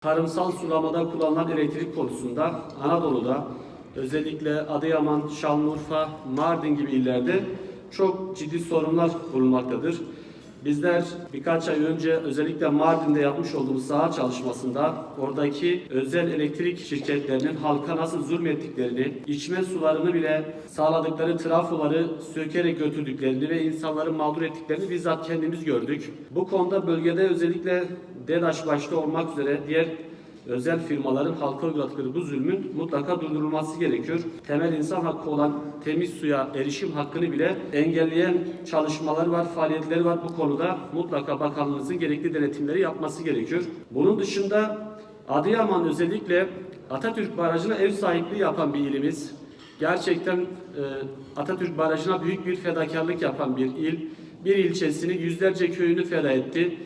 Tarımsal sulamada kullanılan elektrik konusunda Anadolu'da özellikle Adıyaman, Şanlıurfa, Mardin gibi illerde çok ciddi sorunlar bulunmaktadır. Bizler birkaç ay önce özellikle Mardin'de yapmış olduğumuz saha çalışmasında oradaki özel elektrik şirketlerinin halka nasıl zulmettiklerini, içme sularını bile sağladıkları trafoları sökerek götürdüklerini ve insanları mağdur ettiklerini bizzat kendimiz gördük. Bu konuda bölgede özellikle DEDAŞ başta olmak üzere diğer özel firmaların halka uyguladıkları bu zulmün mutlaka durdurulması gerekiyor. Temel insan hakkı olan temiz suya erişim hakkını bile engelleyen çalışmalar var, faaliyetleri var. Bu konuda mutlaka bakanlığımızın gerekli denetimleri yapması gerekiyor. Bunun dışında Adıyaman özellikle Atatürk Barajı'na ev sahipliği yapan bir ilimiz. Gerçekten e, Atatürk Barajı'na büyük bir fedakarlık yapan bir il. Bir ilçesini yüzlerce köyünü feda etti.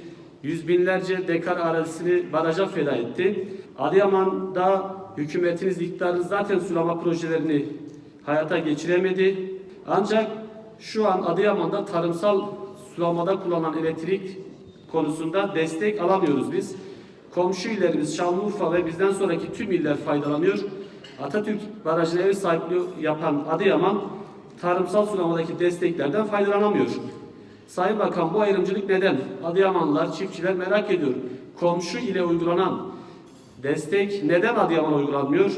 Yüz binlerce dekar arazisini baraja feda etti. Adıyaman'da hükümetiniz, iktidarınız zaten sulama projelerini hayata geçiremedi. Ancak şu an Adıyaman'da tarımsal sulamada kullanılan elektrik konusunda destek alamıyoruz biz. Komşu illerimiz Şanlıurfa ve bizden sonraki tüm iller faydalanıyor. Atatürk Barajı'na ev sahipliği yapan Adıyaman tarımsal sulamadaki desteklerden faydalanamıyor. Sayın Bakan bu ayrımcılık neden? Adıyamanlılar, çiftçiler merak ediyor. Komşu ile uygulanan destek neden Adıyaman'a uygulanmıyor?